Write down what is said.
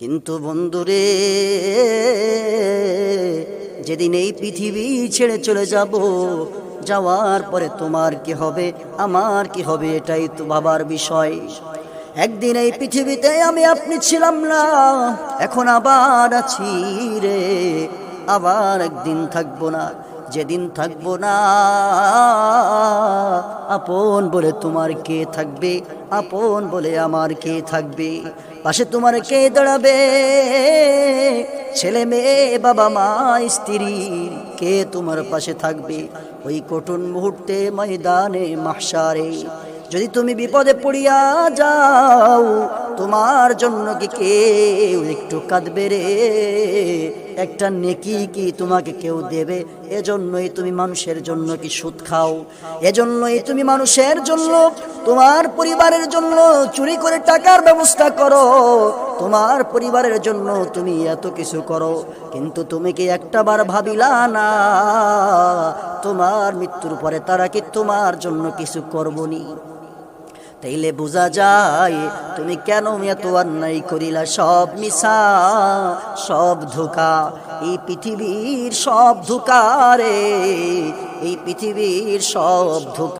কিন্তু বন্ধুরে, যেদিন এই পৃথিবী ছেড়ে চলে যাব, যাওয়ার পরে তোমার কি হবে, আমার কি হবে, এটাই তো ভাবার বিষয়। একদিন এই পৃথিবীতে আমি আপনি ছিলাম না, এখন আবার আছি রে। আবার একদিন থাকব না, যেদিন থাকব না আপন বলে তোমার কে থাকবে? আপন বলে আমার কে থাকবে? পাশে তোমার কে দাঁড়াবে? ছেলে মেয়ে, বাবা মা, স্ত্রী, কে তোমার পাশে থাকবে? ওই কঠিন মুহূর্তে ময়দানে মাসারে যদি তুমি বিপদে পড়িয়া যাও, তোমার জন্য কি কেউ একটু কাঁদবে রে? একটা নেকি কি তোমাকে কেউ দেবে? এজন্যই তুমি মানুষের জন্য কি সুদ খাও? এজন্যই তুমি মানুষের জন্য, তোমার পরিবারের জন্য চুরি করে টাকার ব্যবস্থা করো। তোমার পরিবারের জন্য তুমি এত কিছু করো, কিন্তু তুমি কি একটা বার ভাবিলা, না, তোমার মৃত্যুর পরে তারা কি তোমার জন্য কিছু করবনি? তাইলে বোঝা যায়, তুমি কেন এত অন্যায় করিলা? সব মিশা সব ধোকা। এই পৃথিবীর সব ধোকা রে, এই পৃথিবীর সব ধোকা।